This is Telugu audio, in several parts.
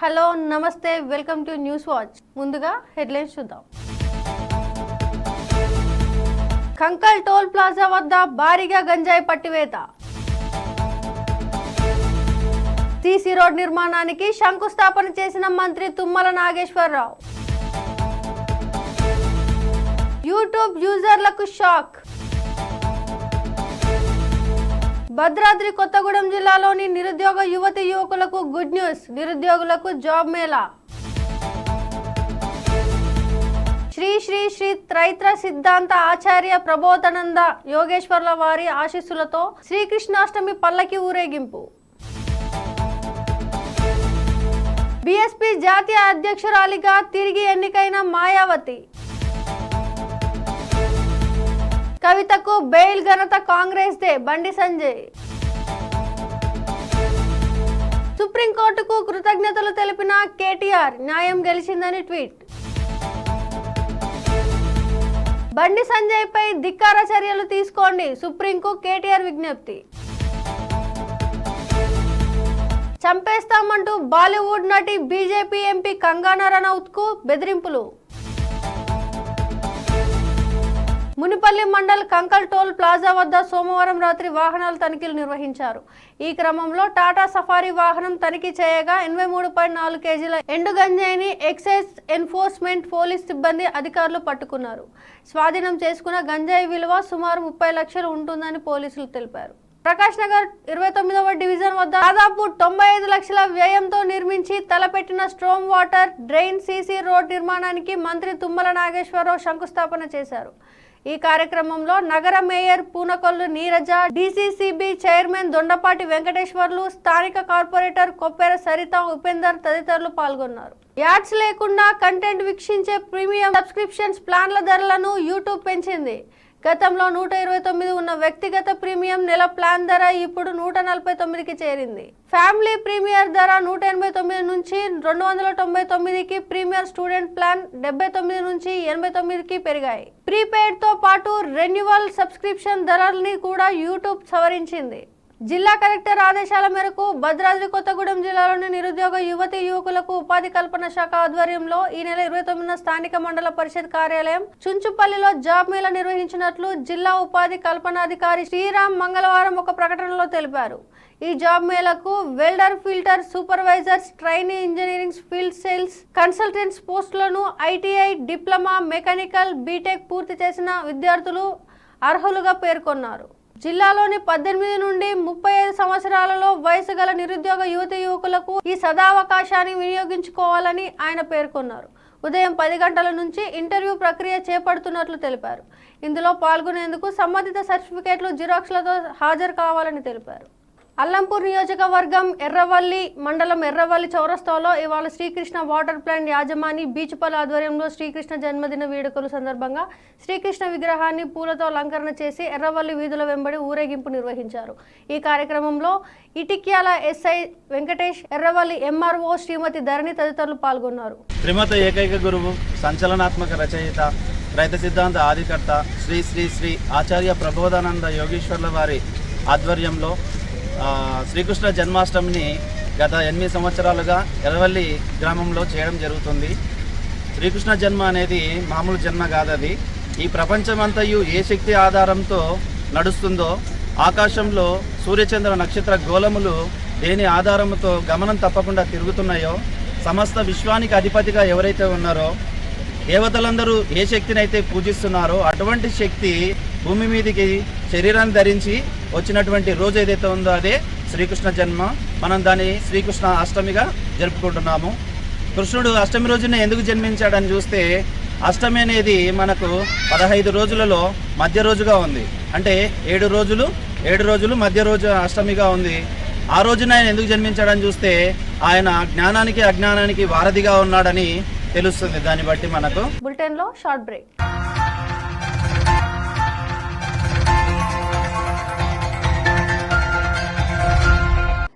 హలో నమస్తే వెల్కమ్ టు న్యూస్ వాచ్. ముందుగా హెడ్లైన్స్ చూద్దాం. కంకల్ టోల్ ప్లాజా వద్ద భారీగా గంజాయి పట్టివేత. సీసీ రోడ్ నిర్మాణానికి శంకుస్థాపన చేసిన మంత్రి తుమ్మల నాగేశ్వరరావు. యూట్యూబ్ యూజర్లకు షాక్. భద్రాద్రి కొత్తగూడెం జిల్లాలోని నిరుద్యోగ యువతి యువకులకు గుడ్ న్యూస్. నిరుద్యోగులకు జాబ్ మేళా. శ్రీ శ్రీ శ్రీ త్రైత్ర సిద్ధాంత ఆచార్య ప్రబోధనంద యోగేశ్వర్ల వారి ఆశీస్సులతో శ్రీకృష్ణాష్టమి పల్లకి ఊరేగింపు. బీఎస్పీ జాతీయ అధ్యక్షురాలిగా తిరిగి ఎన్నికైన మాయావతి. కవితకు బెయిల్ ఘనత కాంగ్రెస్ దే బండి సంజయ్. సుప్రీంకోర్టుకు కృతజ్ఞతలు తెలిపిన కేటీఆర్ న్యాయం గెలిచిందని ట్వీట్. బండి సంజయ్ పై ధిక్కార చర్యలు తీసుకోండి సుప్రీంకు కేటీఆర్ విజ్ఞప్తి. చంపేస్తామంటూ బాలీవుడ్ నటి బీజేపీ ఎంపీ కంగానా రనౌత్కు బెదిరింపులు. మునిపల్లి మండల్ కంకల్ టోల్ ప్లాజా వద్ద సోమవారం రాత్రి వాహనాల తనిఖీలు నిర్వహించారు. ఈ క్రమంలో టాటా సఫారీ వాహనం తనిఖీ చేయగా ఎనభై మూడు పాయింట్ నాలుగు కేజీల ఎండు గంజాయిని ఎక్సైజ్ ఎన్ఫోర్స్మెంట్ పోలీస్ సిబ్బంది అధికారులు పట్టుకున్నారు. స్వాధీనం చేసుకున్న గంజాయి విలువ సుమారు ముప్పై లక్షలు ఉంటుందని పోలీసులు తెలిపారు. ప్రకాష్ నగర్ ఇరవై తొమ్మిదవ డివిజన్ వద్ద దాదాపు తొంభై ఐదు లక్షల వ్యయంతో నిర్మించి తలపెట్టిన storm water drain CC road నిర్మాణానికి మంత్రి తుమ్మల నాగేశ్వరరావు శంకుస్థాపన చేశారు. ఈ కార్యక్రమంలో నగర mayor Poonakollu Neeraja DCCB chairman Dondapati Venkateswarlu స్థానిక కార్పొరేటర్ కొప్పెర సరిత ఉపేందర్ తదితరులు పాల్గొన్నారు. యాడ్స్ లేకుండా కంటెంట్ వీక్షించే ప్రీమియం సబ్స్క్రిప్షన్స్ ప్లాన్ల ధరలను యూట్యూబ్ పెంచింది. గతంలో నూట ఇరవై తొమ్మిది ఉన్న వ్యక్తిగత ప్రీమియం నెల ప్లాన్ ధర ఇప్పుడు నూట నలభై తొమ్మిదికి చేరింది. ఫ్యామిలీ ప్రీమియర్ ధర నూట ఎనభై తొమ్మిది నుంచి రెండు వందల తొంభై తొమ్మిదికి ప్రీమియర్ స్టూడెంట్ ప్లాన్ డెబ్బై తొమ్మిది నుంచి ఎనభై తొమ్మిదికి పెరిగాయి. ప్రీపెయిడ్తో పాటు రెన్యువల్ సబ్స్క్రిప్షన్ ధరల్ని కూడా యూట్యూబ్ సవరించింది. జిల్లా కలెక్టర్ ఆదేశాల మేరకు భద్రాద్రి కొత్తగూడెం జిల్లాలోని నిరుద్యోగ యువతి యువకులకు ఉపాధి కల్పన శాఖ ఆధ్వర్యంలో ఈ నెల ఇరవై తొమ్మిదిన స్థానిక మండల పరిషత్ కార్యాలయం చుంచుపల్లిలో జాబ్ మేళా నిర్వహించినట్లు జిల్లా ఉపాధి కల్పనాధికారి శ్రీరామ్ మంగళవారం ఒక ప్రకటనలో తెలిపారు. ఈ job మేళకు welder filter supervisors trainee engineering field sales consultants పోస్టులను ఐటీఐ డిప్లొమా మెకానికల్ బీటెక్ పూర్తి చేసిన విద్యార్థులు అర్హులుగా పేర్కొన్నారు. జిల్లాలోని పద్దెనిమిది నుండి ముప్పై ఐదు సంవత్సరాలలో వయసు గల నిరుద్యోగ యువతి యువకులకు ఈ సదావకాశాన్ని వినియోగించుకోవాలని ఆయన పేర్కొన్నారు. ఉదయం పది గంటల నుంచి ఇంటర్వ్యూ ప్రక్రియ చేపడుతున్నట్లు తెలిపారు. ఇందులో పాల్గొనేందుకు సంబంధిత సర్టిఫికేట్లు జిరాక్స్లతో హాజరు కావాలని తెలిపారు. అల్లంపూర్ నియోజకవర్గం ఎర్రవల్లి మండలం ఎర్రవల్లి చౌరస్తాలో ఇవాళ శ్రీకృష్ణ వాటర్ ప్లాంట్ యాజమాని బీచ్పల్ ఆధ్వర్యంలో శ్రీకృష్ణ జన్మదిన వేడుకల సందర్భంగా శ్రీకృష్ణ విగ్రహాన్ని పూలతో అలంకరణ చేసి ఎర్రవల్లి వీధుల వెంబడి ఊరేగింపు నిర్వహించారు. ఈ కార్యక్రమంలో ఇటిక్యాల ఎస్ఐ వెంకటేష్ ఎర్రవల్లి ఎంఆర్ఓ శ్రీమతి ధరణి తదితరులు పాల్గొన్నారు. శ్రీమత ఏకైక గురువు సంచలనాత్మక రచయిత రైత సిద్ధాంత ఆదికర్త శ్రీ శ్రీ శ్రీ ఆచార్య ప్రబోధానంద యోగేశ్వర్ల వారి ఆధ్వర్యంలో శ్రీకృష్ణ జన్మాష్టమిని గత ఎనిమిది సంవత్సరాలుగా ఎర్రవల్లి గ్రామంలో చేయడం జరుగుతుంది. శ్రీకృష్ణ జన్మ అనేది మామూలు జన్మ కాదది. ఈ ప్రపంచమంతయు ఏ శక్తి ఆధారంతో నడుస్తుందో ఆకాశంలో సూర్యచంద్ర నక్షత్ర గోళములు దేని ఆధారముతో గమనం తప్పకుండా తిరుగుతున్నాయో సమస్త విశ్వానికి అధిపతిగా ఎవరైతే ఉన్నారో దేవతలందరూ ఏ శక్తిని అయితే పూజిస్తున్నారో అటువంటి శక్తి భూమి మీదకి శరీరాన్ని ధరించి వచ్చినటువంటి రోజు ఏదైతే ఉందో అదే శ్రీకృష్ణ జన్మ. మనం దాన్ని శ్రీకృష్ణ అష్టమిగా జరుపుకుంటున్నాము. కృష్ణుడు అష్టమి రోజున ఎందుకు జన్మించాడని చూస్తే అష్టమి అనేది మనకు పదహైదు రోజులలో మధ్య రోజుగా ఉంది. అంటే ఏడు రోజులు ఏడు రోజులు మధ్య రోజు అష్టమిగా ఉంది. ఆ రోజున ఆయన ఎందుకు జన్మించాడని చూస్తే ఆయన జ్ఞానానికి అజ్ఞానానికి వారధిగా ఉన్నాడని తెలుస్తుంది. దాన్ని బట్టి మనకు బులెటిన్లో short break.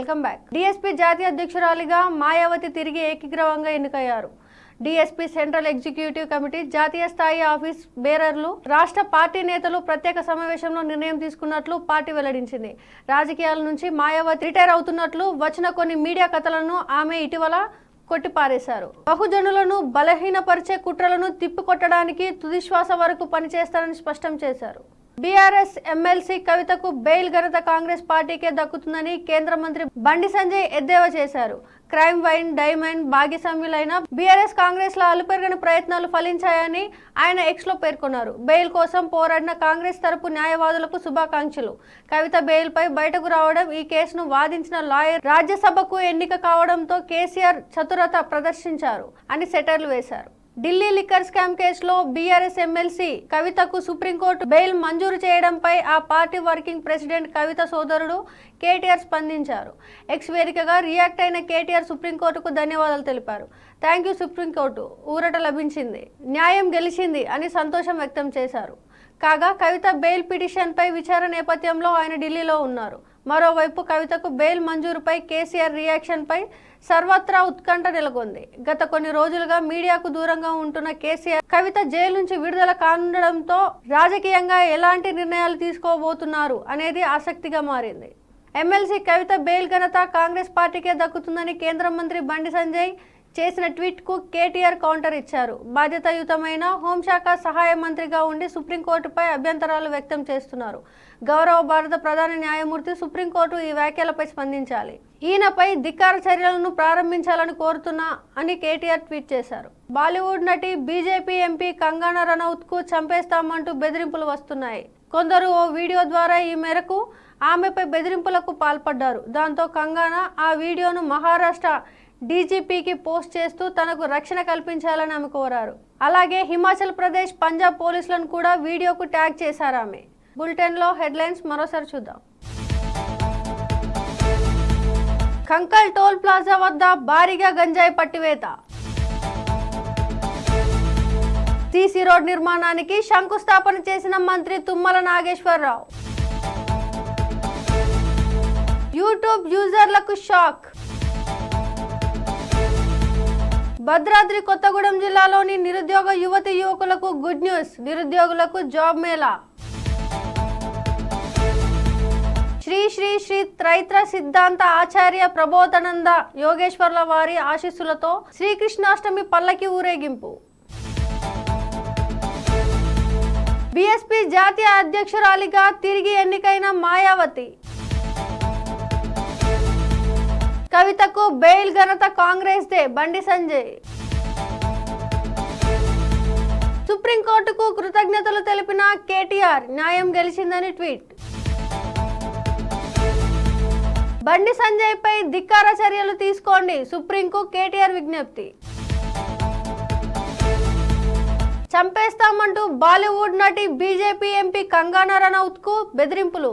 Welcome back. DSP జాతీయ అధ్యక్షురాలిగా మాయావతి తిరిగి ఏకగ్రవంగా ఎన్నికయ్యారు. డిఎస్పీ సెంట్రల్ ఎగ్జిక్యూటివ్ కమిటీ జాతీయ స్థాయి ఆఫీస్ బేరర్లు రాష్ట్ర పార్టీ నేతలు ప్రత్యేక సమావేశంలో నిర్ణయం తీసుకున్నట్లు పార్టీ వెల్లడించింది. రాజకీయాల నుంచి మాయావతి రిటైర్ అవుతున్నట్లు వచ్చిన కొన్ని మీడియా కథలను ఆమె ఇటీవల కొట్టిపారేశారు. బహుజనులను బలహీనపరిచే కుట్రలను తిప్పికొట్టడానికి తుదిశ్వాస వరకు పనిచేస్తారని స్పష్టం చేశారు. బీఆర్ఎస్ ఎమ్మెల్సీ కవితకు బెయిల్ ఘనత కాంగ్రెస్ పార్టీకే దక్కుతుందని కేంద్ర మంత్రి బండి సంజయ్ ఎద్దేవా చేశారు. క్రైమ్ వైన్ డైమండ్ భాగ్యస్వామ్యులైన బీఆర్ఎస్ కాంగ్రెస్లో అలుపెరగని ప్రయత్నాలు ఫలించాయని ఆయన ఎక్స్లో పేర్కొన్నారు. బెయిల్ కోసం పోరాడిన కాంగ్రెస్ తరపు న్యాయవాదులకు శుభాకాంక్షలు. కవిత బెయిల్ పై బయటకు రావడం ఈ కేసును వాదించిన లాయర్ రాజ్యసభకు ఎన్నిక కావడంతో కేసీఆర్ చతురత ప్రదర్శించారు అని సెటర్లు వేశారు. ఢిల్లీ లిక్కర్ స్కామ్ కేసులో బీఆర్ఎస్ ఎమ్మెల్సీ కవితకు సుప్రీంకోర్టు బెయిల్ మంజూరు చేయడంపై ఆ పార్టీ వర్కింగ్ ప్రెసిడెంట్ కవిత సోదరుడు కేటీఆర్ స్పందించారు. ఎక్స్ వేదికగా రియాక్ట్ అయిన కేటీఆర్ సుప్రీంకోర్టుకు ధన్యవాదాలు తెలిపారు. Thank you supreme court. ఊరట లభించింది. న్యాయం గెలిచింది అని సంతోషం వ్యక్తం చేశారు. కాగా కవిత బెయిల్ పిటిషన్పై విచారణ నేపథ్యంలో ఆయన ఢిల్లీలో ఉన్నారు. మరోవైపు కవితకు బెయిల్ మంజూరుపై కేసీఆర్ రియాక్షన్పై సర్వత్రా ఉత్కంఠ నెలకొంది. గత కొన్ని రోజులుగా మీడియాకు దూరంగా ఉంటున్న కేసీఆర్ కవిత జైలు నుంచి విడుదల కానుండడంతో రాజకీయంగా ఎలాంటి నిర్ణయాలు తీసుకోబోతున్నారు అనేది ఆసక్తిగా మారింది. ఎమ్మెల్సీ కవిత బెయిల్ ఘనత కాంగ్రెస్ పార్టీకే దక్కుతుందని కేంద్ర మంత్రి బండి సంజయ్ చేసిన ట్వీట్కు కేటీఆర్ కౌంటర్ ఇచ్చారు. బాధ్యతాయుతమైన హోంశాఖ సహాయ మంత్రిగా ఉండి సుప్రీంకోర్టుపై అభ్యంతరాలు వ్యక్తం చేస్తున్నారు. గౌరవ భారత ప్రధాన న్యాయమూర్తి సుప్రీంకోర్టు ఈ వ్యాఖ్యలపై స్పందించాలి. ఈయనపై ధిక్కార చర్యలను ప్రారంభించాలని కోరుతున్నా అని కేటీఆర్ ట్వీట్ చేశారు. బాలీవుడ్ నటి బీజేపీ ఎంపీ కంగనా రనౌత్కు చంపేస్తామంటూ బెదిరింపులు వస్తున్నాయి. కొందరు ఓ వీడియో ద్వారా ఈ మేరకు ఆమెపై బెదిరింపులకు పాల్పడ్డారు. దాంతో కంగానా ఆ వీడియోను మహారాష్ట్ర డీజీపీకి పోస్ట్ చేస్తూ తనకు రక్షణ కల్పించాలని ఆమె కోరారు. అలాగే హిమాచల్ ప్రదేశ్ పంజాబ్ పోలీసులను కూడా వీడియోకు ట్యాగ్ చేశారు ఆమె. బులెటిన్లో హెడ్లైన్స్ మరోసారి చూద్దాం. కంకల్ టోల్ ప్లాజా వద్ద భారీగా గంజాయి పట్టివేత. సీసీ రోడ్ నిర్మాణానికి శంకుస్థాపన చేసిన మంత్రి తుమ్మల నాగేశ్వరరావు. యూట్యూబ్ యూజర్లకు షాక్. భద్రాద్రి కొత్తగూడెం జిల్లాలోని నిరుద్యోగ యువతి యువకులకు గుడ్ న్యూస్. నిరుద్యోగులకు జాబ్ మేళా. శ్రీ శ్రీ శ్రీ త్రైత్ర సిద్ధాంత ఆచార్య ప్రబోధనంద యోగేశ్వర్ల వారి ఆశీస్సులతో శ్రీకృష్ణాష్టమి పల్లకి ఊరేగింపు. బీఎస్పీ జాతీయ అధ్యక్షురాలిగా తిరిగి ఎన్నికైన మాయావతి. కవితకు బెయిల్ ఘనత కాంగ్రెస్ దే బండి సంజయ్. సుప్రీంకోర్టుకు కృతజ్ఞతలు తెలిపిన కేటీఆర్ న్యాయం గెలిచిందని ట్వీట్. బండి సంజయ్ పై ధిక్కార చర్యలు తీసుకోండి సుప్రీంకు కేటీఆర్ విజ్ఞప్తి. చంపేస్తామంటూ బాలీవుడ్ నటి బీజేపీ ఎంపీ కంగానా రనౌత్కు బెదిరింపులు.